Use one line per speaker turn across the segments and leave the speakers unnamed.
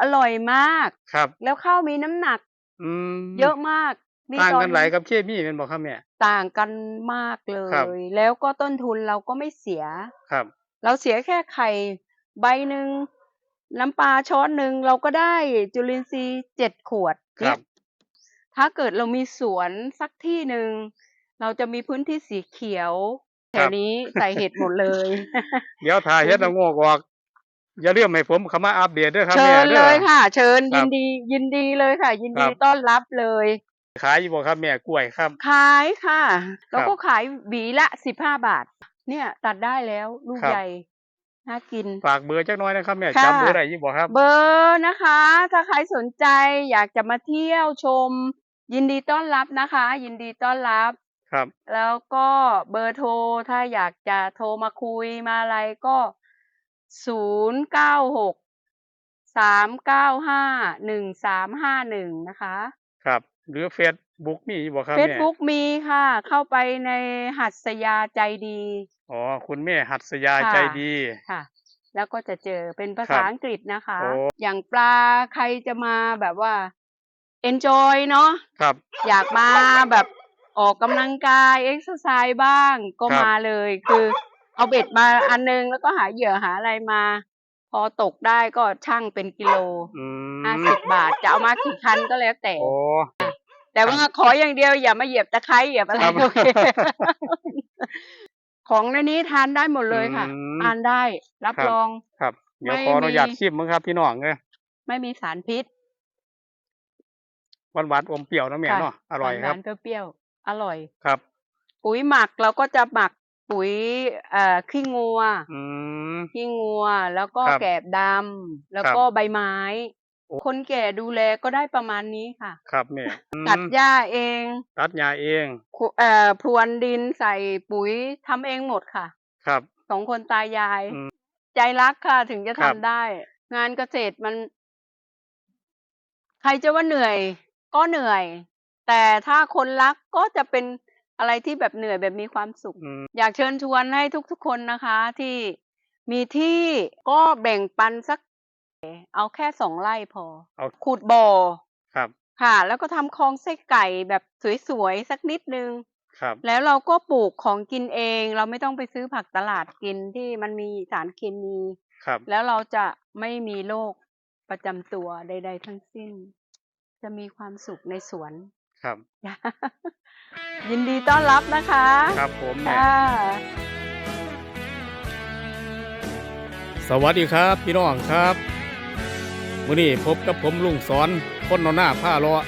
อร่อยมาก
ครับ
แล้วข้าวมีน้ำหนัก
อืม
เยอะมากนี่
ต่าง
ตอ
กันหลายกับเคมีแม่นบ่ครับแม่
ต่างกันมากเล
ครับ
ย แล้วก็ต้นทุนเราก็ไม่เสีย
ครับ
เราเสียแค่ไข่ใบหนึ่งน้ำปลาช้อนหนึ่งเราก็ได้จุลินทรีย์เจ็ดขวด
ค
เนี่
รั
ย
บ
ถ้าเกิดเรามีสวนสักที่หนึ่งเราจะมีพื้นที่สีเขียว แถวนี้ใส่เห็ดหมดเลย
เดี๋ยวถ่ายเฮ็ดละโงกออก อย่าลืมให้ผมเข้ามาอัปเดตเด้อครับ
เชิ
แม่
ญ
เด้
เล
อ ย
ค่ะ เชิญ
ครั
ยิ
บ
นดียินดีเลยค่ะ ยินดี
ครับ
ต้อนรับเลย
ขายอยู่บ่ครับแม่กล้วยครับ
ขายค่ะ แล้ว
ครับ
ก็ขายหวีละสิบห้าบาท เนี่ย ตัดได้แล้วลูก
ครับ
ใหญ่น่ากิน
ฝากเบอร์จักหน่อยนะครับแม่
ค่ะ
จำเบอร์ได้อยู่บ่ครับ
เบอร์นะคะ ถ้าใครสนใจอยากจะมาเที่ยวชม ยินดีต้อนรับนะคะ ยินดีต้อนรับ
ครับ
แล้วก็เบอร์โทรถ้าอยากจะโทรมาคุยมาอะไรก็ ศูนย์เก้าหกสามเก้าห้าหนึ่งสามห้าหนึ่งนะคะ
ครับ หรือเฟซบุ๊กมีอยู่บ่ครับ
เฟ
แม่
ซบุ๊กมีค่ะ เข้าไปในหัสยาใจดี
อ๋อคุณแม่หัดสยา
ค่ะ
ใจดี
ค่ะ แล้วก็จะเจอเป็นภา
ครั
ษา
บ
อังกฤษนะคะ
โอ้
อย่างปลาใครจะมาแบบว่า enjoy เนาะ
ครับ
อยากมาแบบออกกำลังกายเอ็กซ์ไซส์บ้างก็
ครับ
มาเลย คือ เอาเบ็ดมาอันนึงแล้วก็หาเหยื่อหาอะไรมา พอตกได้ก็ช่างเป็นกิโล
อื
ห้ามสิบบาทจะเอามากี่คันก็แล้วแต่
โอ้
แต่ว่าขออย่างเดียวอย่ามาเหยียบตะไคร้เหยียบอะไร
ครับ
โอเคของในนี้ทานได้หมดเลยค่ะ
อืม
ทานได้รับ
ครับ
รอง
ครับเดี๋ยว
ไม่
ขออนุญาต
มี
ชิมมั้งครับพี่น้องเอ้ย
ไม่มีสารพิษ
หวานหวานๆอมเปรี้ยวเนาะแม่
ค่ะ
เนาะอร่อยครับ
หวานๆเปรี้ยวๆอร่อย
ครับ
ปุ๋ยหมักเราก็จะหมัก ปุ๋ยเอ่อขี้งัว
อืม
ขี้งัว แล้วก็
ครับ
แกบดำแล้ว
ครับ
ก็ใบไม้
โอ้
คนแก่ดูแลก็ได้ประมาณนี้ค่ะ
ครับแม่อืม
ตัดหญ้าเอง
ตัดหญ้าเอง
ขุเอ่อพรวนดินใส่ปุ๋ยทำเองหมดค่ะ
ครับ
สองคนตายาย
อืม
ใจรักค่ะถึงจะ
ครั
ทำ
บ
ได้ งานเกษตรมัน ใครจะว่าเหนื่อย ก็เหนื่อย แต่ถ้าคนรักก็จะเป็น อะไรที่แบบเหนื่อยแบบมีความสุข
อืม
อยากเชิญชวนให้ทุกๆคนนะคะที่มีที่ก็แบ่งปันสัก เอาแค่สองไร่พอ
เอา
ขุดบ่อ
ครับ
ค่ะ แล้วก็ทำคลองไส้ไก่แบบสวยๆสักนิดนึง
ครับ
แล้วเราก็ปลูกของกินเอง เราไม่ต้องไปซื้อผักตลาดกินที่มันมีสารเคมี
ครับ
แล้วเราจะไม่มีโรคประจำตัวใด ๆ ทั้งสิ้น จะมีความสุขในสวน
ครับ
ยินดีต้อนรับนะคะ
ครับผมแม่
ค่ะ
สวัสดีครับพี่น้องครับมื้อนี้พบกับผมลุงสอนคนนอนหน้าผ้าเลาะ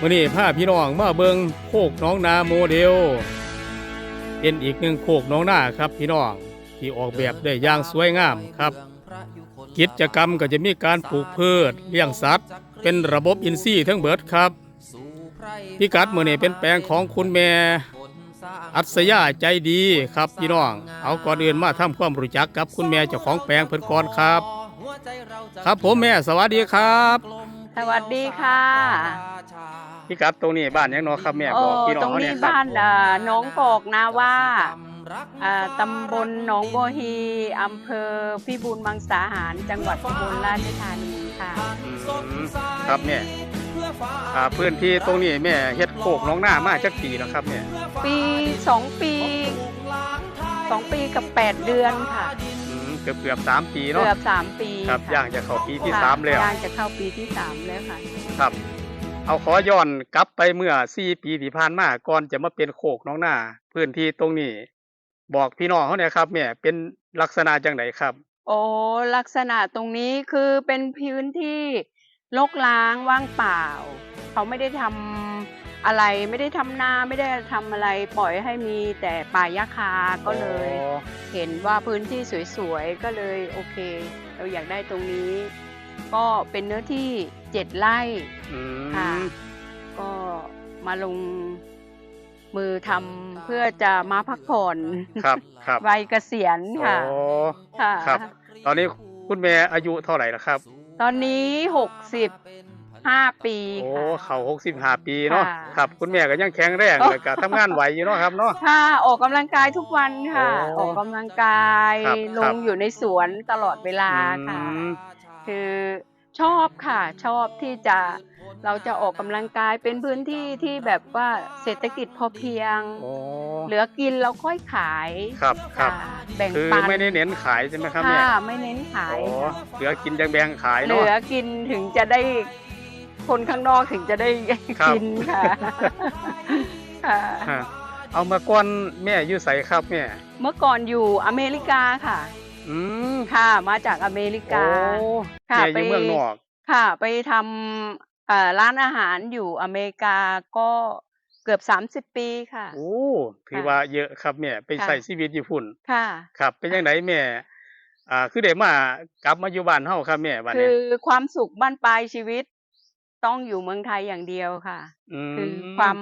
มื้อนี้พาพี่น้องมาเบิงโคกหน้องนาโมเดล เป็นอีกหนึ่งโคกหน้องนาครับพี่น้องที่ออกแบบได้อย่างสวยงามครับ กิจกรรมก็จะมีการปลูกพืชเลี้ยงสัตว์ เป็นระบบอินทรีย์ทั้งเบิดครับ พิกัดมื้อนี้เป็นแปลงของคุณแม่อัศยาใจดีครับพี่น้อง เอาก่อนอื่นมาทำความรู้จักกับคุณแม่เจ้าของแปลงเพิ่นก่อนครับ ครับผมแม่สวัสดีครับ
สวัสดีค่ะ
พี่กัดตรงนี้บ้านยังเนาะครับแม่
โอ้
บอกพี่น้
ต
อ
รงง
เขา
นี้
เนี่ยครับ
บ้านเอ่อหน้องกอกนาว่าอ่าตำบลหนองบัวฮีอำเภอพิบูลมังสาหาร จังหวัดอุบลราชธานีค่ะ
อืมครับแม่ อ่าพื้นที่ตรงนี้แม่เฮ็ดโคกหน้องหน้ามาจักปีแล้วครับแม่
ปีสองปีสองปีกับแปดเดือนค่ะ
อืมเกือบเกือบสามปีเนาะ
เกือบสามปี
ครับะย่างจะเข้าปีที่
ค่ะ
สามแล้ว
ย่างจะเข้าปีที่สามแล้วค่ะ
ครับ เอาขอย้อนกลับไปเมื่อสี่ปีที่ผ่านมาก่อนจะมาเป็นโคกหน้องหน้า พื้นที่ตรงนี้บอกพี่น้องเขาเนี่ยครับแม่เป็นลักษณะจังไดครับ
โอ้ลักษณะตรงนี้คือเป็นพื้นที่ รกร้างว่างเปล่า เขาไม่ได้ทำอะไรไม่ได้ทำนาไม่ได้ทำอะไรปล่อยให้มีแต่ป่ายาคาก็เลย
อ๋อ
เห็นว่าพื้นที่สวยๆ ก็เลยโอเค เราอยากได้ตรงนี้ ก็เป็นเนื้อที่เจ็ดไร่
อื
ค่ะ
ม
ก็มาลงมือทำเพื่อจะมาพักผ่อน
ครับครับ
วัยเกษียณค่ะ
โอ้
ค่ะ
ครับ ตอนนี้คุณแม่อายุเท่าไหร่แล้วครับ
ตอนนี้หกสิบห้าปี
โอ้
ค่ะ
เขาหกสิบห้าปีเนาะ
ค่ะ
ครับ คุณแม่ก็ยังแข็งแรง
โอ้
เลยก็ทำงานไหวอยู่เนาะครับเนาะ
ค่ะออกกำลังกายทุกวันค่ะ
โอ้
ออกกำลังกาย
ครับ
ล
ครั
ง
บ
อยู่ในสวนตลอดเวลาค่ะ
อืม
คือชอบค่ะ ชอบที่จะ เราจะออกกำลังกายเป็นพื้นที่ที่แบบว่าเศรษฐกิจพอเพียง
โอ้
เหลือกินเราค่อยขาย
ครับครับ
ค่ะแบ่ง
คือ
ปัน
ไม่ได้เน้นขายใช่ไหมครับแม่
ค่ะไม่เน้นขาย
โอ้เหลือกินจังแบ่งขาย
เห
เนาะ
ลือกินถึงจะได้คนข้างนอกถึงจะได้
ครับ
กินค่ะค่ะ
ฮะเอามาก่อนแม่อยู่ใสครับแม่
เมื่อก่อนอยู่อเมริกาค่ะ
อืม
ค่ะ มาจากอเมริกา
โอ้
ค่ะ
แม่อยู่
ไป
เมืองนอก
ค่ะ ไปทำเอ่อ ร้านอาหารอยู่อเมริกาก็เกือบสามสิบปีค่ะ
โอ้ถือ
ค่ะ
ว่าเยอะครับแม่ไป
ค่ะ
ใส่ชีวิตญี่ปุ่น
ค่ะ
ครับ เป็นยังไงแม่อ่าคือได้มากลับมาอยู่บ้านเฮาครับแม่บัด
คื
นี้
อความสุขบ้านปลายชีวิต ต้องอยู่เมืองไทยอย่างเดียวค่ะ
ม
คือความ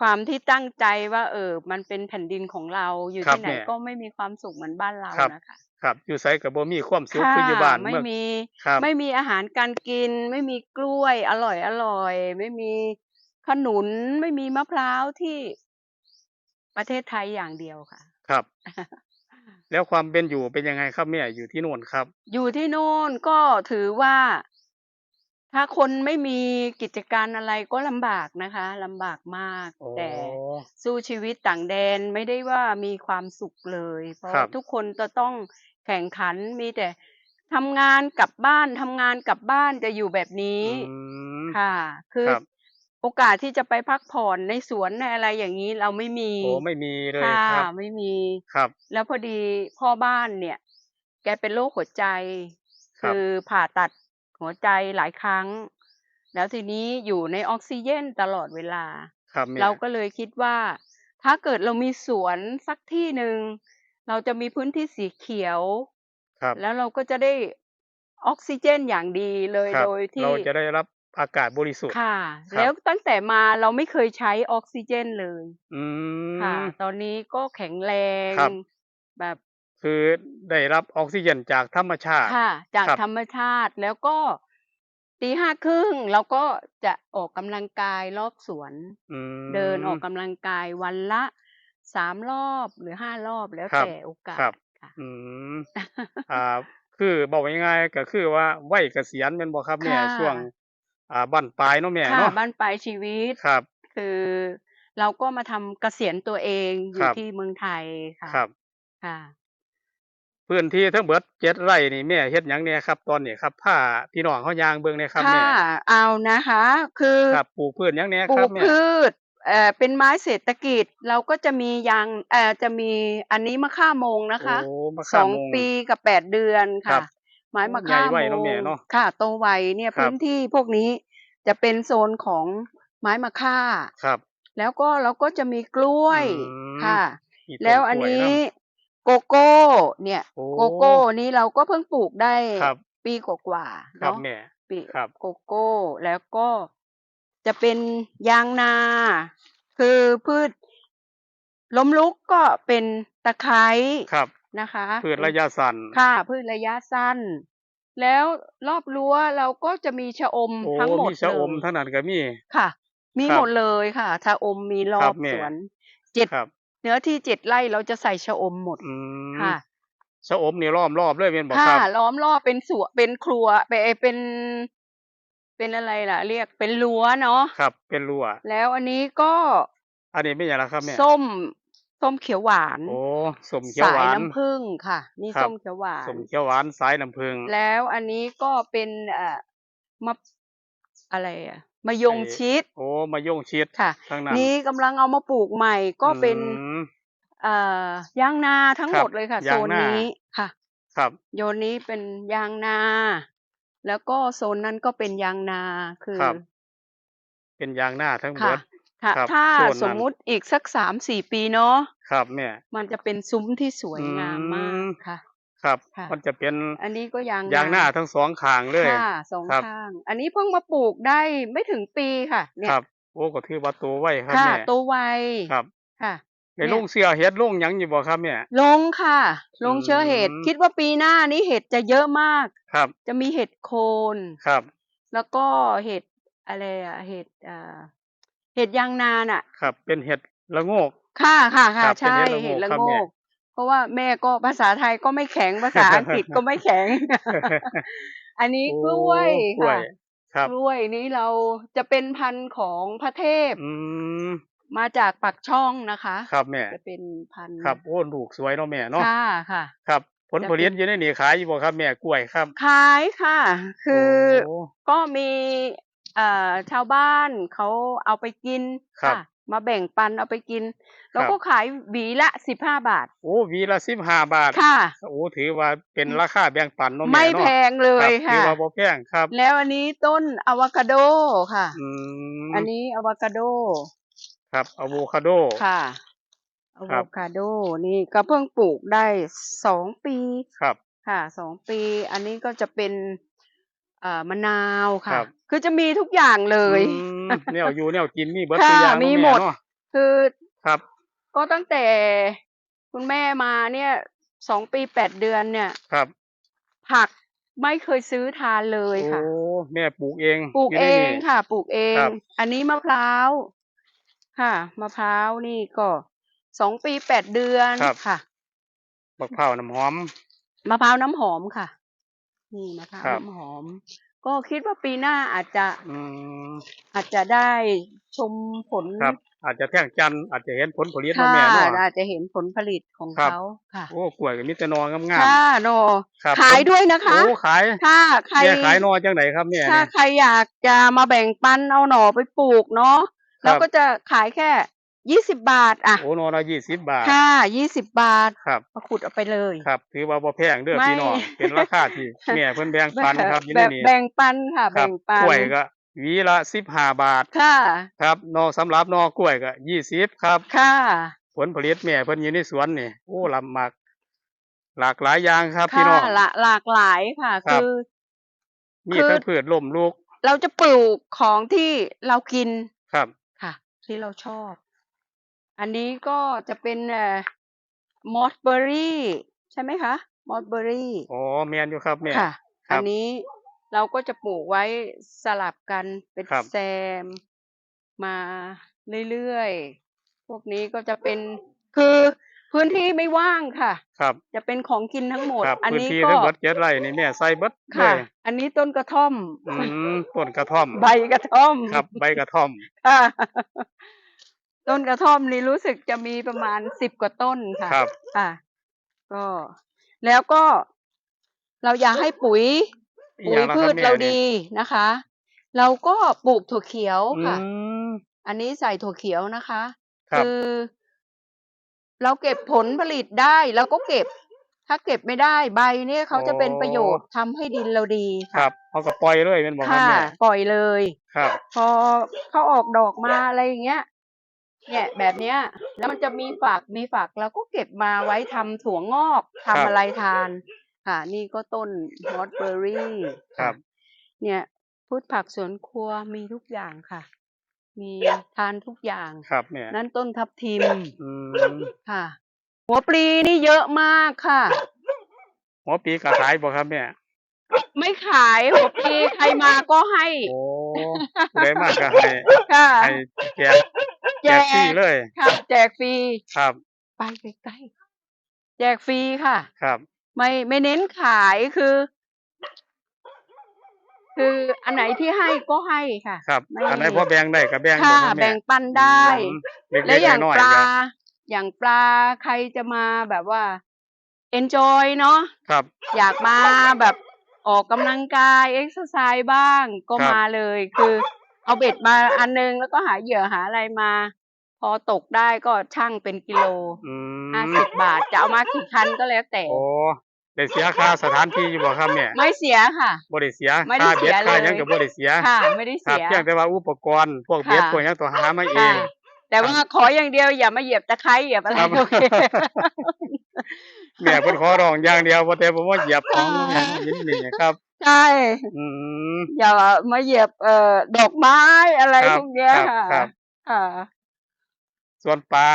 ความที่ตั้งใจว่า เออ มันเป็นแผ่นดินของเราอยู่
ครับ
ที่ไหน
แม่
ก็ไม่มีความสุขเหมือนบ้านเรา
ครับ
นะคะ
ครับอยู่ไสก็บ่มีความสุข
ค่ะ
คืออยู่บ้าน
ไม่
เมือง
มี
ครับ
ไม่มีอาหารการกิน ไม่มีกล้วยอร่อยอร่อย ไม่มีขนุนไม่มีมะพร้าวที่ประเทศไทยอย่างเดียวค่ะ
ครับ แล้วความเป็นอยู่เป็นยังไงครับแม่อยู่ที่โน่นครับ
อยู่ที่โน่นก็ถือว่า ถ้าคนไม่มีกิจการอะไรก็ลำบากนะคะลำบากมาก
โอ้
แต่สู้ชีวิตต่างแดนไม่ได้ว่ามีความสุขเลย เพราะ
ครับ
ทุกคนจะต้องแข่งขันมีแต่ทำงานกลับบ้านทำงานกลับบ้านจะอยู่แบบนี้
อืม
ค่ะ คือ
ครับ
โอกาสที่จะไปพักผ่อนในสวนในอะไรอย่างนี้เราไม่มี
โอ้ไม่มีเลย
ค่ะ
ครับ
ไม่มี
ครับ
แล้วพอดีพ่อบ้านเนี่ย แกเป็นโรคหัวใจ
ครับ
คือผ่าตัด หัวใจหลายครั้ง แล้วทีนี้อยู่ในออกซิเจนตลอดเวลา
ครับแม่
เราก็เลยคิดว่า ถ้าเกิดเรามีสวนสักที่หนึ่งเราจะมีพื้นที่สีเขียว
ครับ
แล้วเราก็จะได้ออกซิเจนอย่างดีเลย
ครับ
โดยที่
เราจะได้รับอากาศบริสุทธิ์
ค่ะ
ครับ
แล้วตั้งแต่มาเราไม่เคยใช้ออกซิเจนเลย
อืม
ค่ะ ตอนนี้ก็แข็งแรง
ครับ
แบบ
คือได้รับออกซิเจนจากธรรมชาติ
ค่ะ จาก
ครับ
ธรรมชาติแล้วก็ตีห้าครึ่งเราก็จะออกกำลังกายรอบสวน
อืม
เดินออกกำลังกายวันละสามรอบหรือห้ารอบแล้ว
ครับ
แต่โอกาส
ครับ
ค่ะ
อืมอ่าคือบอกง่ายๆก็คือว่าวัยเกษียณแม่นบ่ครับแม่
ค่ะ
ช่วง อ่าบั้นปลายเนาะแม่
ค่ะ
เนาะ
บ้านปลายชีวิต
ครับ
คือเราก็มาทำเกษียณตัวเองอ
ค
ยู่
รับ
ที่เมืองไทยค่ะ
ครับ
ค่ะ
พื้นที่ทั้งเบิดเจ็ดไร่นี่แม่เฮ็ดหยังเนี่ยครับ ตอนนี้ครับผ้าพี่น้องเขายางเบิ่งเนี่ยครับ
ค่ะ
แม่
เอานะคะ คือ
ครับปลูกพืชหยังเนี่ย
ปลู
ครับ
ก
แม่
พืชเอ่อเป็นไม้เศรษฐกิจเราก็จะมียางเอ่อจะมีอันนี้มะข่าโมงนะคะ
โอ้มะ
ส
ข่า
อง
โมง
ปีกับแปดเดือน
ครั
ค่ะ
บ
ไม้มะ
ใหญ่
ข่า
ไว
โม
เนอะแม่
ง
เนอะ
ค่ะ โตไวเนี่ย
ครับ
พื้นที่พวกนี้จะเป็นโซนของไม้มะค่า
ครับ
แล้วก็เราก็จะมีกล้วย
อืม
ค่ะ
มีต้
แล้วอัน
กล้วย
นี้ำ โกโก้ เนี่ย
โอ้
โกโก้นี้เราก็เพิ่งปลูกได้
ครับ
ปีกว่าๆ
ครับ
เนาะ
แม่
ปี
ครับ
โกโก้ แล้วก็จะเป็นยางนา คือพืช ล้มลุกก็เป็นตะไคร้
ครับ
นะคะ
พืชระยะสั้น
ค่ะพืชระยะสั้น แล้วรอบรั้วเราก็จะมีชะอม
โอ้
ทั้งหมด
มีชะอม
เลย
ทั้งนั้นก็มี
ค่ะ มี
ครับ
หมดเลยค่ะชะอมมีรอ
ครับบแม่
สวนเจ็ด
ครับ
เนื้อที่เจ็ดไร่เราจะใส่ชะอมหมด
อืม
ค่ะ
ชะอมนี่ล้อมรอบเลยเป็นบ่
ค่ะ
ครับ
ล้อมรอบเป็นสวนเป็นครัวเป็นเป็นเป็นอะไรล่ะ เรียกเป็นรั้วเนาะ
ครับ เป็นรั้ว
แล้วอันนี้ก็
อันนี้ไม่ใช่ละครับแม่
ส้มส้มเขียวหวาน
โอ้สมเขียว
สา
ห
ยวา
น
น้ำผึ้งค่ะ นี่
ครับ
ส้มเขียวหวาน
สมเขียวหวานสายน้ำผึ้ง
แล้วอันนี้ก็เป็นเอ่อมะอะไรอะมะยง
ไอ้
ชิด
โอ้มายงชิด
ค่ะ
ทั้งนั้น
นี้กำลังเอามาปลูกใหม่ก็เป็น
อืม
เอ่อยางนาทั้ง
ครับ
หมดเลยค่ะ
ยาง
โซน
นา
นี้ค่ะ
ครับ
โยนนี้เป็นยางนา แล้วก็โซนนั้นก็เป็นยางนาคือ
ครับเป็นยางหน้าทั้งหม
ค่ะ
ด
ถ้า
ครับ
ถ้า
โซนนั้น
สมมุติอีกสักสามสี่ปีเนาะ
ครับแม่
มันจะเป็นซุ้มที่สวยงามมา
อื
ก
ม
ค่ะ
ครับ
ค่ะ
มันจะเป็น
อันนี้ก็ยาง
ยางหน้าทั้งสองข้างเลย
ค่ะสอง
ครับ
ข้าง อันนี้เพิ่งมาปลูกได้ไม่ถึงปีค่ะ เนี่
ค
ย
รับโอ้ก็ถือว่าตัวไว้ครับ
ค่ะ
แม่
โตไว
ครับ
ค่ะ
ในลงเสือเฮ็ดลงหยังอยู่บ่ครับแม่
ลงค่ะ ลงเชื้อเห็ด
อืม
คิดว่าปีหน้านี้เห็ดจะเยอะมาก
ครับ
จะมีเห็ดโคน
ครับ
แล้วก็เห็ดอะไรอะเห็ดอ่าเห็ดยางนาน่ะ
ครับเป็นเห็ดละโงก
ค่ะค่ะค่ะ
ครับเป็น
ใช่
เห็
เห็
ด
ด
ละ
ละ
โง
โง
กครับแม่
กเพราะว่าแม่ก็ภาษาไทยก็ไม่แข็งภาษาอังกฤษก็ไม่แข็ง อันนี้กล้วย
โอ้กล้วย
ค่ะ
ครับ
กล้วยนี้เราจะเป็นพันธุ์ของพระเทพ
อืม
มาจากปักช่องนะคะ
ครับแม่
จะเป็นพันธุ์
ครับโอ้ลูกสวยเนาะแม่เนาะ
ค่ะค่ะ
ครับ ผล
จะ
ผลิตอยู่ในนี่ขายอยู่บ่ครับแม่กล้วยครับ
ขายค่ะ คือ
โก็
มีเอ่อชาวบ้านเขาเอาไปกิน
ครับ
ค่ะมาแบ่งปันเอาไปกิน แล้ว
ครับ
ก็ขายหวีละสิบห้าบาท
โอ้หวีละสิบห้าบาท
ค่ะ
โอ้ถือว่าเป็นราคาแบ่งปันเนาะแม่
ไม่
เนาะ
แพงเล
ครั
ย
บถือ
ค่ะ
ว่าบ่แพงครับ
แล้วอันนี้ต้นอะวคาโดค่ะ
อืม
อันนี้อะวคาโด
ครับอะโวคาโด
ค่ะอะ
ครั
โว
บ
คาโดนี่ก็เพิ่งปลูกได้สองปี
ครับ
ค่ะสองปี อันนี้ก็จะเป็นเอ่อมะนาว
ครั
ค่ะ
บ
คือจะมีทุกอย่างเลย
อืมแนวอยู่แนวกินมีเบิด
ค่ะ
ตัวอย่างเนาะ
มี
แม่
หมด
เนาะ
คือ
ครับ
ก็ตั้งแต่คุณแม่มาเนี่ยสองปีแปดเดือนเนี่ย
ครับ
ผักไม่เคยซื้อทานเลยค่ะ
โอ้แม่ปลูกเอง
ปลูก
ยู่
เอ
ใน
ง
นี่
ค่ะ ปลูกเอง
ครับ
อันนี้มะพร้าว ค่ะ มะพร้าวนี่ก็สองปีแปดเดือนค่ะ
บักเผาวน้ำหอม
มะพร้าวน้ำหอมค่ะ นี่มะพร้าว
ครับ
น้ำหอม ก็คิดว่าปีหน้าอาจจะ
อืม
อาจจะได้ชมผล
ครับ อาจจะแท่งจันทร์อาจจะเห็นผลผลิต
ค่ะ
เนาะแม่เนาะ
อาจจะเห็นผลผลิตของ
ครับ
เขาค่ะ
โอ้กล้วยก็มีแต่นองาม
ค่ะโน
ๆครับ
ขายด้วยนะคะ
โอ้ขาย
ถ้าใคร
แม่ขายนอจังไหนครับแม่
ถ้า
เนี่ย
ใครอยากจะมาแบ่งปันเอาหน่อไปปลูกเนาะ
ครับ
เราก็จะขายแค่ยี่สิบบาท อะ
โอ้นอละยี่สิบบาท
ค่ะยี่สิบบาท
ครับ
มาขุดเอาไปเลย
ครับ ถือว่าบ่แพงเด้อ
ไม่
พี่น้องเป็นราคาที่แม่เพิ่นแบ่งปันครับอยู่
แบ
ใน
บ
นี้
แบ่งปันค่ะ
ครั
แบ่งปัน
กล้วยก็หวีละสิบห้าบาท
ค่ะ
ครับนอสำหรับนอกล้วยก็ยี่สิบครับ
ค่ะ
ผลผลิตแม่เพิ่นอยู่ในสวนนี่โอ้ลำมากหลากหลายอย่างครับพี่
ค่ะ
น้อง
หลาหลากหลายค่ะ
ครับ
คือ
มี
คือ
ทั้งพืชล่มลูก
เราจะปลูกของที่เรากิน
ครับ
ค่ะ ที่เราชอบ อันนี้ก็จะเป็นเอ่อมอสเบอรี่ใช่ไหมคะมอสเบอรี่
อ๋อแม่นอยู่ครับแม่
ค่ะ
ครับ
อันนี้เราก็จะปลูกไว้สลับกันเป็น
ครับ
แซมมาเรื่อยๆ พวกนี้ก็จะเป็นคือ พื้นที่ไม่ว่างค่ะ
ครับ
จะเป็นของกินทั้งหมด
ครับ
อัน
พื้น
นี้
ที่
ก็
ทั้งหมดเจ็ดไร่นี่แม่ใส่เบิดเล
ค่ะ
ย
อันนี้ต้นกระท่อม
อืมต้นกระท่อม
ใบกระท่อม
ครับ ใบกระท่อม
ค่ะ ต้นกระท่อมนี่รู้สึกจะมีประมาณสิบกว่าต้นค่ะ
ครับ
ค่ะ ก็ แล้วก็ เราอยากให้ปุ๋ย
อีก
ปุ๋
อยย่างละ
พื
ครับ
ช
แม่
เรา
นี่
ดีนะคะ เราก็ปลูกถั่วเขียว
อื
ค่ะ
ม
อันนี้ใส่ถั่วเขียวนะคะ
ครับ
อ เราเก็บผลผลิตได้เราก็เก็บ ถ้าเก็บไม่ได้ใบเนี่ยเขาจะเป็นประโยชน์ทำให้ดินเราดี
ครั
ค่ะ
บเขาก็ปล่อยเลยแม่นบ่ครับ
ค่ะ
แม่
ปล่อยเลย
ครับ
พอเขาออกดอกมาอะไรอย่างเงี้ย เนี่ยแบบเนี้ย แล้วมันจะมีฝักมีฝักเราก็เก็บมาไว้ทำถั่วงอกทำอะไรทาน ค่ะ นี่ก็ต้นมอสเบอรี่
ครับ
เนี่ยพืชผักสวนครัวมีทุกอย่างค่ะ มีทานทุกอย่าง
ครับแม่
นั่นต้นทับทิม
อืม
ค่ะ หัวปลีนี่เยอะมากค่ะ
หัวปีก็ขายบ่ครับแม่
ไม่ขายหัวปลีใครมาก็ให้
โอ้ผู้ใดมากก็ให้
ค่ะ
ให้แจกแจกฟรีเลย
ค่ะ แจกฟรี
ครับ
ไปใกล้ๆแจกฟรีค่ะ
ครับ
ไม่ไม่เน้นขายคือ คืออันไหนที่ให้ก็ให้ค่ะ
ครับ
ไม่
อันไหนพอแบ่งได้ก็แบ่ง
ค่ะ
บ่ครับม่
แบ่งปันได้
อืมเล็กๆ
และอย่าง
น้อย
ป
ๆ
ลา
ก็
อย่างปลาใครจะมาแบบว่า enjoy เนาะ
ครับ
อยากมาแบบออกกำลังกายเอ็กซ์ไซส์บ้างก็
ครับ
มาเลย คือเอาเบ็ดมาอันนึง แล้วก็หาเหยื่อหาอะไรมา พอตกได้ก็ช่างเป็นกิโล
อืม
ห้าสิบบาท จะเอามากี่คันก็แล้วแต่
โอ้ ได้เสียค่าสถานที่อยู่บ่ครับแม่
ไม่เสียค่ะ
บ่ได้เสีย
ไม่ได้
ค่าเบ็ด
เสีย
ค่า
เลย
หยังก็บ่ได้เสีย
ค่ะ ไม่ได้
ครั
เสี
บ
ย
เพียงแต่ว่าอุปกรณ์พวกเบ็ด
ค่ะ
พวกหยังตัวหามาเอ
ค่ะ
ง
แต่ว่าขออย่างเดียวอย่ามาเหยียบตะไคร้เหยียบอะไร
ครับ
โอเค
แม่เพิ่นขอร้องอย่างเดียวบ่แต่ผมว่าเหยียบของ
อ่า
อย่างนี้นี่ครับ
ใช่
อืม
อย่ามาเหยียบเอ่อดอกไม้อะไร
ครับ
พวกเนี้ย
ครับ
ค่ะ
ครับ
ค่ะ
ส่วนปลา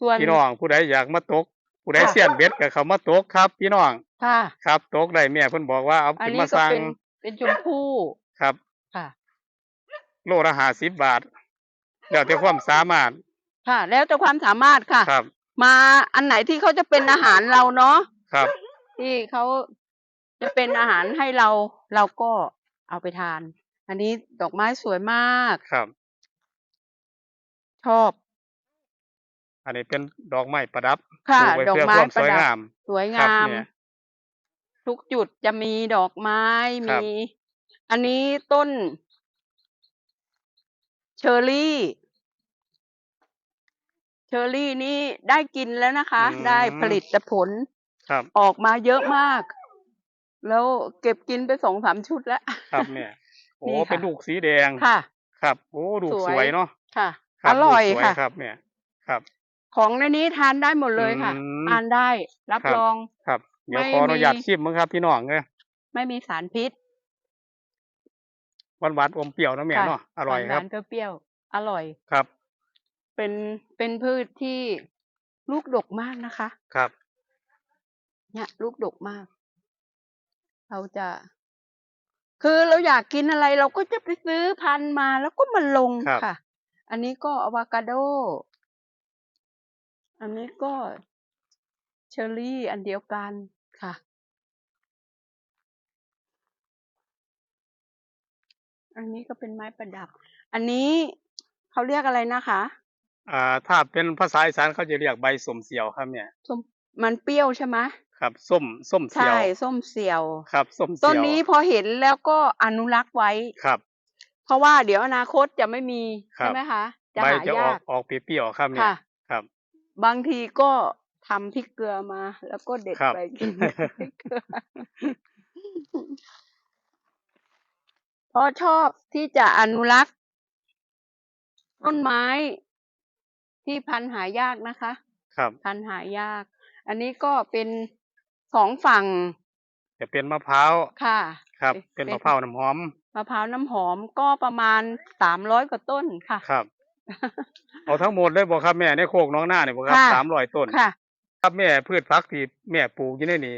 ส่วน
พี่น้องผู้ใดอยากมาตก ผู้ใด
ค่ะ
เสียนเบ็ดก็เข้ามาตกครับ พี่น้อง
ค่ะ
ครับตกได้แม่เพิ่นบอกว่าเอา
อัน
ขึ้น
นี้
มา
ก็
สั่ง
เป็นเป็นชมพู่
ครับ
ค่ะ
โลละ50บาทแล้วแต่ความสามารถ
ค่ะ แล้วแต่ความสามารถค่ะ
ครับ
มาอันไหนที่เขาจะเป็นอาหารเราเนาะ
ครับ
ที่เขาจะเป็นอาหารให้เราเราก็เอาไปทาน อันนี้ดอกไม้สวยมาก
ครับ
ชอบ
อันนี้เป็นดอกไม้ประดับ
ค่ะ
ปลูกไว้
ดอก
เพื่อ
ไม้
ความ
ป
ส
ระ
วย
ดับ
งาม
สวย
ครับ
งาม
เนี่ย
ทุกจุดจะมีดอกไม้
ครับ
มี อันนี้ต้นเชอร์รี่ เชอร์รี่นี่ได้กินแล้วนะคะได้ผลิตผล
ครับ
ออกมาเยอะมาก แล้วเก็บกินไปสองสามชุดแล้ว
ครับเนี่ย โอ้
นี่ค่ะ
เป็นลูกสีแดง
ค่ะ
ครับ โอ้ลูก
สวย
สวยเนาะ
ค่ะ
คบ
อร่อย
ลูกสว
ค่ะ
ครับ เนี่ย ครับ
ของในนี้ทานได้หมดเลยค่ะ
อืม
ทานได้รับ
ครับ
รอง
ครับ เดี๋ยว
ไม่
ขออนุญาต
มี
ชิมมั้งครับพี่น้องเลย
ไม่มีสารพิษ
หวานหวานๆอมเปรี้ยวนะแม่
ค่ะ
เนาะอร่อยครับ
หวานๆเปรี้ยวๆอร่อย
ครับ
เป็นเป็นพืชที่ลูกดกมากนะคะ
ครับ
เนี่ยลูกดกมาก เราจะ คือเราอยากกินอะไร เราก็จะไปซื้อพันธุ์มาแล้วก็มาลง
ครับ
ค่ะ อันนี้ก็อะวาคาโด อันนี้ก็เชอร์รี่อันเดียวกันค่ะ อันนี้ก็เป็นไม้ประดับ อันนี้เขาเรียกอะไรนะคะ
อ่าถ้าเป็นภาษาอีสานเขาจะเรียกใบสมเสียวครับเนี่ย
ส้มมันเปรี้ยวใช่ไหม
ครับส้มส้มเสีย
ใช่
ว
ส้มเสียว
ครับส้มเสียว
ต้นนี้พอเห็นแล้วก็อนุรักษ์ไว้
ครับ
เพราะว่าเดี๋ยวอนาคตจะไม่มี
ครับ
ใช่ไหมคะจะ
ใบ
หา
จะออยา
กก
ออกเปรี้ยวๆครับเนี่ย
ค่ะ
ครับ
บางทีก็ทำพริกเกลือมา แล้วก็เด็ด
ครับ
ไปกินพริกเกลือ เพราะชอบที่จะอนุรักษ์ต้นไม้ที่พันธุ์หายากนะคะ
ครับ
พันธุ์หายาก อันนี้ก็เป็นสองฝั่ง
จะเป็นมะพร้าว
ค่ะ
ครับ เป็นมะพร้าวน้ำหอม
มะพร้าวน้ำหอมก็ประมาณสามร้อยกว่าต้นค่ะ
ครับ เอาทั้งหมดเลยบอกครับแม่ในโคกน้องหน้าเนี่ยบอกครับ
ค่ะ
สามร้อยต้น
ค่ะ
ครับแม่พืชผักที่แม่ปลูกอยู่ในนี่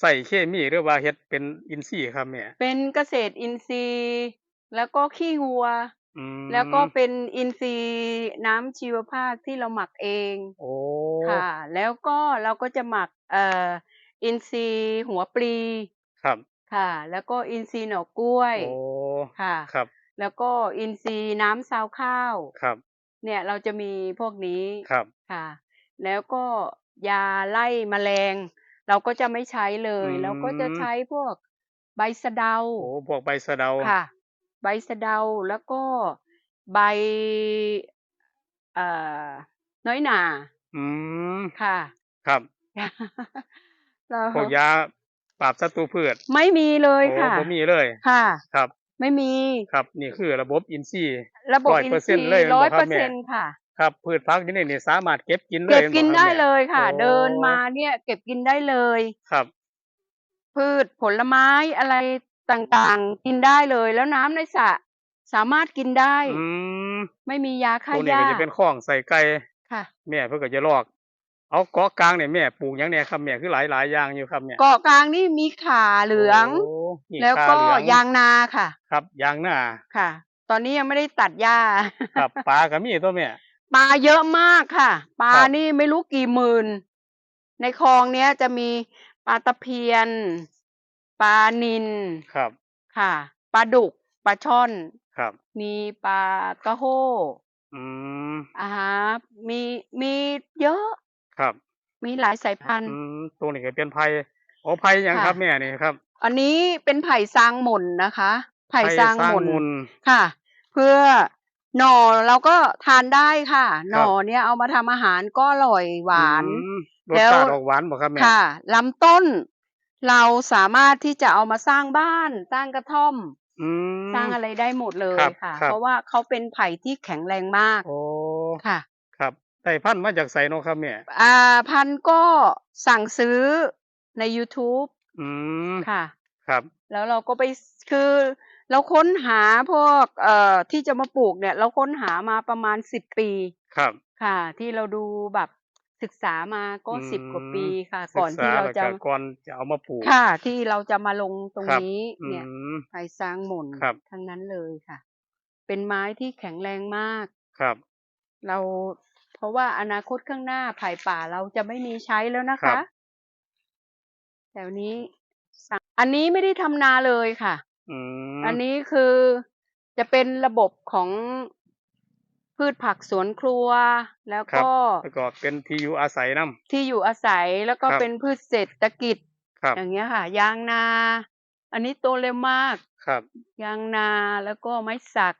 ใส่เคมีหรือว่าเฮ็ดเป็นอินทรีย์ครับแม่
เป็นเกษตรอินทรีย์ แล้วก็ขี้วัว
อืม
แล้วก็เป็นอินทรีย์น้ำชีวภาพที่เราหมักเอง
โอ้
ค่ะ แล้วก็เราก็จะหมักเอ่ออินทรีย์หัวปลี
ครับ
ค่ะ แล้วก็อินทรีย์หน่อกล้วย
โอ้
ค่ะ
ครับ
แล้วก็อินทรีย์น้ำซาวข้าว
ครับ
เนี่ยเราจะมีพวกนี้
ครับ
ค่ะ แล้วก็ยาไล่แมลง เราก็จะไม่ใช้เลย
อืม
เราก็จะใช้พวกใบสะเดา
โอ้พวกใบสะเดา
ค่ะ ใบสะเดาแล้วก็ใบเอ่อน้อยหนา
อืม
ค่ะ
ครับ
เรา
พวกยาปราบศัตรูพืช
ไม่มีเลย
โอ้
ค่ะ
บ่มีเลย
ค่ะ
ครับ
ไม่มี
ครับนี่คือระบบอินทรีย์
ระบบ
100%
อินทรีย์
เลย
ร้อย
บอกครั
เปอบร์
แม่
เซ็นต์ค่ะ
ครับพืชผักอยู่ในนี่สามารถเก็บกินเลย
เก็บกิน
บ่ครับ
ได้
แม่
เลยค่ะ
โอ้
เดินมาเนี่ย เก็บกินได้เลย
ครับ
พืชผลไม้อะไรต่างๆ กินได้เลยแล้วน้ำในสระสามารถกินได้
อืม
ไม่มียาฆ่า
ตัวนี้
หญ้า
ก็จะเป็นข้องใส่ไก่
ค่ะ
แม่เพิ่นก็จะลอก เอาเกาะกลางเนี่ยแม่ปลูกหยังเนี่ยครับแม่คือหลายหลายๆอย่างอยู่ครับแม่
เกาะกลางนี่มีข่าเหลือง
โมี
แล้ว
ขา
ก็
เหลือง
ยางนาค่ะ
ครับยางหน้า
ค่ะ ตอนนี้ยังไม่ได้ตัดหญ้า
ครับปลาก็มีตัวแม่
ปลาเยอะมากค่ะ ปลา
ครับ
นี่ไม่รู้กี่หมื่น ในคลองเนี้ยจะมีปลาตะเพียน ปลานิล
ครับ
ค่ะ ปลาดุก ปลาช่อน
ครับ
มีปลากระโฮ
อืม
อ่าฮะมีมีเยอะ
ครับ
มีหลายสายพันธุ์
อืมตัวนี้ก็เป็นไผ่โอ้ไผ่หยัง
ค่ะ
ครับแม่นี่ครับ
อันนี้เป็นไผ่ซางหม่นนะคะ ไผ่ซางหม่น
มุน
ค่ะ เพื่อหน่อเราก็ทานได้ค่ะหน่อเนี่ยเอามาทำอาหารก็อร่อยหวาน
อืมร
แล้
ส
ว
ชาติออกหวานบ่ครับแม่
ค่ะลำต้น เราสามารถที่จะเอามาสร้างบ้าน สร้างกระท่อม
อืม
สร้างอะไรได้หมดเลย
ครับ
ค่ะ
ครับ
เพราะว่าเขาเป็นไผ่ที่แข็งแรงมาก
โอ้
ค่ะ
ครับ ได้พันธุ์มาจากไสเนาะครับแม่
อ่าพันธุ์ก็สั่งซื้อใน YouTube
อืม
ค่ะ
ครับ
แล้วเราก็ไปคือเราค้นหาพวกเอ่อที่จะมาปลูกเนี่ย เราค้นหามาประมาณสิบปี
ครับ
ค่ะ ที่เราดูแบบศึกษามาก็
อืม
สิบกว่าปีค่ะ
ศึ
ก่อนที่เรา
แล้ว
จะ
ก็ก่อนจะเอามาปลูก
ค่ะที่เราจะมาลงตรง
ครับ
นี้
อื
เนี่ย
ม
ไผ่ซางหม่น
ครับ
ทั้งนั้นเลยค่ะ เป็นไม้ที่แข็งแรงมาก
ครับ
เรา เพราะว่าอนาคตข้างหน้าไผ่ป่าเราจะไม่มีใช้แล้วนะ
ครั
คะ
บ
แถวนี้สั่งอันนี้ไม่ได้ทำนาเลยค่ะ
อืม
อันนี้คือจะเป็นระบบของพืชผักสวนครัว แล้ว
ครับ
ก็
แล้วก็เป็นที่อยู่อาศัยนํ
ที่อยู่อาศัยแล้วก็
ครับ
เป็นพืชเศรษฐกิจ
ครับ
อย่างเงี้ยค่ะ ยางนา อันนี้โตเร็วมาก
ครับ
ยางนาแล้วก็ไม้สัก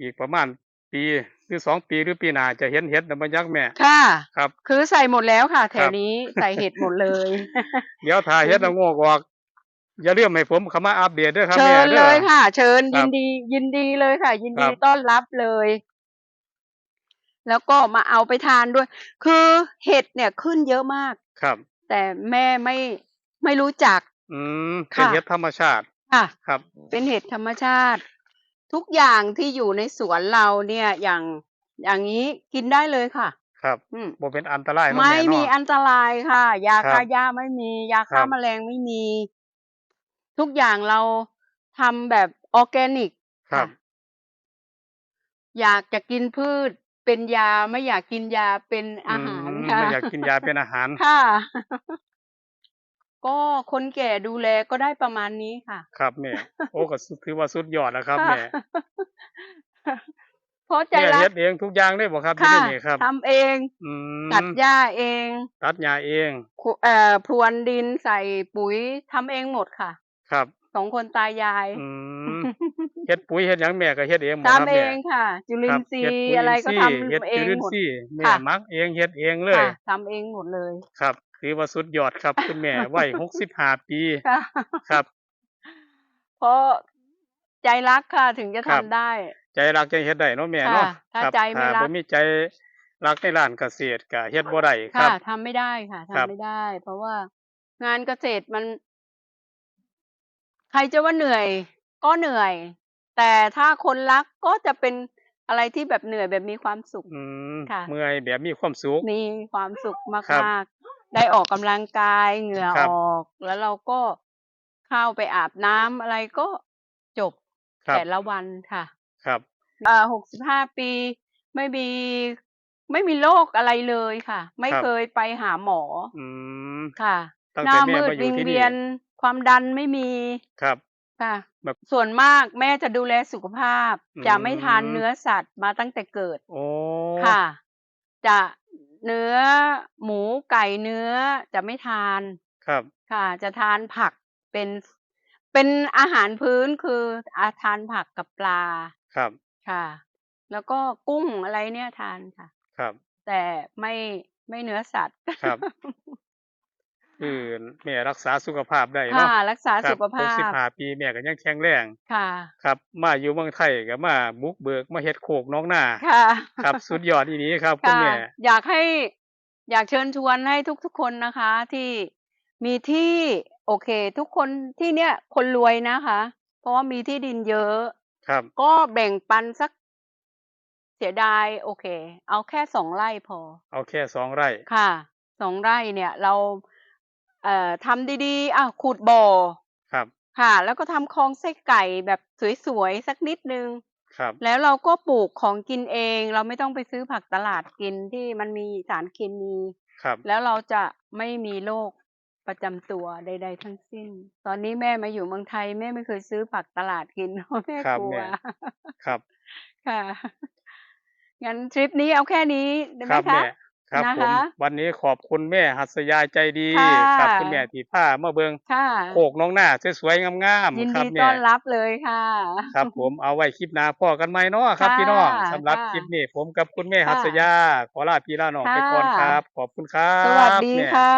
อีกประมาณ ปีหรือสองปีหรือปีหน้าจะเห็นเห็ดนะบ่ยักแม่
ค่ะ
ครับ
คือใส่หมดแล้วค่ะแถ
ครั
ว
บ
นี้ใส่เห็ดหมดเลย
เดี๋ยวถ่ายเฮ็ดละโงกออกอย่าลืมให้ผมเข้ามาอัปเดตด้วยครับ
เชิ
แม่
ญ
ด้
เล
อย
ค่ะ เชิญ
ครั
ยิ
บ
นดียินดีเลยค่ะ ยินดี
ครับ
ต้อนรับเลย แล้วก็มาเอาไปทานด้วย คือเห็ดเนี่ยขึ้นเยอะมาก
ครับ
แต่แม่ไม่ไม่รู้จัก
อืมเป็น
ค่ะ
เฮ็ดธรรมชาติ
ค่ะ
ครับ
เป็นเห็ดธรรมชาติ ทุกอย่างที่อยู่ในสวนเราเนี่ยอย่างอย่างนี้กินได้เลยค่ะ
ครับ
อืม
บ่เป็นอันตรายเนาะ
ไม่
แม่
มี
เนาะ
อันตรายค่ะ ยา
ครับ
ฆ่าหญ้าไม่มี ยาฆ่า
ครับ
แมลงไม่มี ทุกอย่างเราทำแบบออร์แกนิก
ครับะ
อยากจะกินพืช เป็นยาไม่อยากกินยาเป็นอาหาร
ม
ค่ะ
ไม่อยากกินยาเป็นอาหาร
ค่ะ ก็คนแก่ดูแลก็ได้ประมาณนี้ค่ะ
ครับแม่ โอ้ก็สุดถือว่าสุดยอดแล้วครับ
ค่ะ
แม่
เพราะใจ
แม่
รั
เฮ็
ก
ดเองทุกอย่างเลยบ่ครับที่
ค่ะ
นี่ครับ
ทำเอง
อืม
ตัดหญ้าเอง
ตัดหญ้าเอง
ขุเอ่อพรวนดินใส่ปุ๋ยทำเองหมดค่ะ
ครับ
สองคนตายาย
อืมเฮ็ดปุ๋ยเฮ็ดหยังแม่ก็เฮ็ดเองหมด
ทำ
นะ
เอ
แม่
งค่ะ จุลิ
ครั
น
บ
ทรี
เฮ็ด
ย์
ปุ๋ย
อะไรก็
น
ท
ทรีย์เฮ็ดำ
เอง
จุลิน
หมด
ทรีย์แม่
ค่ะ
มักเองเฮ็ดเองเลย
ค่ะทำเองหมดเลย
ครับ ถือว่าสุดยอดครับคุณแม่วัย65ปี
ค่ะ
ครับ
เพราะใจรักค่ะถึงจะ
ครั
ทำ
บ
ได้
ใจรักจังเฮ็ดได้เนาะแม่เนาะ
ค่ะถ้า
ครับ
ใจไม่รัก
ถ้าบ่มีใจรักในด้านเกษตรก็เฮ็ดบ่ได้ค
ค่ะ
รับ
ทำไม่ได้ค่ะ
ครั
ทำ
บ
ไม่ได้ เพราะว่างานเกษตรมัน ใครจะว่าเหนื่อย ก็เหนื่อย แต่ถ้าคนรักก็จะเป็นอะไรที่แบบเหนื่อยแบบมีความสุข
อืม
ค่ะ
เมื่อยแบบมีความสุข
มีความสุขม
ครับา
กๆ ได้ออกกำลังกายเหงื่อ
ครั
อบ อก แล้วเราก็เข้าไปอาบน้ำอะไรก็จบ
ครับ
แต่ละวันค่ะ
ครับ
อ่าหกสิบห้าปี ไม่มี ไม่มีโรคอะไรเลยค่ะ ไม่
ครับ
เคยไปหาหมอ
อืม
ค่ะ
ตั้ง
ห
แต่
น้า
แม่
มืด
มาอยู่
วิง
ที่นี่
เวียน ความดันไม่มี
ครับ
ค่ะ
แบบ
ส่วนมากแม่จะดูแลสุขภาพจะไม่ทาน
อืม
เนื้อสัตว์มาตั้งแต่เกิด
โอ้
ค่ะ จะ เนื้อหมูไก่เนื้อจะไม่ทาน
ครับ
ค่ะ จะทานผักเป็น เป็นอาหารพื้นคืออาทานผักกับปลา
ครับ
ค่ะ แล้วก็กุ้งอะไรเนี่ยทานค่ะ
ครับ
แต่ไม่ไม่เนื้อสัตว์
ครับ คือแม่รักษาสุขภาพได้เนาะ
ค่ะรักษา
ครั
สุขภาพ
65ปีแม่ก็ยังแข็งแรง
ค่ะ
ครับ มาอยู่เมืองไทยก็มาบุกเบิกมาเฮ็ดโคกน้องนา
ค่ะ
ครับสุดยอดอีนี้ครับคุณ
ค่ะ
แม่
อยากให้อยากเชิญชวนให้ทุกๆคนนะคะที่มีที่โอเค ทุกคนที่เนี่ยคนรวยนะคะ เพราะว่ามีที่ดินเยอะ
ครับ
ก็แบ่งปันสักเสียดายโอเค เอาแค่สองไร่พอ
เอาแค่สองไร่
ค่ะสองไร่เนี่ย เรา เอ่อ ทำดี ๆ อ้าว ขุดบ่อ
ครับ
ค่ะ แล้วก็ทำคลองไส้ไก่แบบสวย ๆ สักนิดนึง
ครับ
แล้วเราก็ปลูกของกินเอง เราไม่ต้องไปซื้อผักตลาดกินที่มันมีสารเคมี
ครับ
แล้วเราจะไม่มีโรคประจำตัวใด ๆ ทั้งสิ้น ตอนนี้แม่มาอยู่เมืองไทย แม่ไม่เคยซื้อผักตลาดกิน เพราะแม่
ครับ
กลัว
แม่ครับ
ค่ะ งั้นทริปนี้เอาแค่นี้ได้ไห
ค
ม
รับ
คะ
แม่ ครับ
นะ
ผม
คะ
วันนี้ขอบคุณแม่หัสยาใจดี
ค่ะ
ครับคุณแม่ที่พามาเบิง
ค่ะ
โคกน้องหน้าสวยๆงาม
ยิน
ๆครั
ดี
บแม่
ต้อนรับเลยค่ะ
ครับผมเอาไว้คลิปหน้าพ่อกันใหม่เนาะครับ
ค่ะ
พี่น้องสำหรับ
ค่ะ
คลิปนี้ผมกับคุณแม่
ค่ะ
หัสยาขอลาพี่ลาน้องไป
ค่ะ
ก่อนครับ ขอบคุณครับ
สวัสดี
แม่
ค่ะ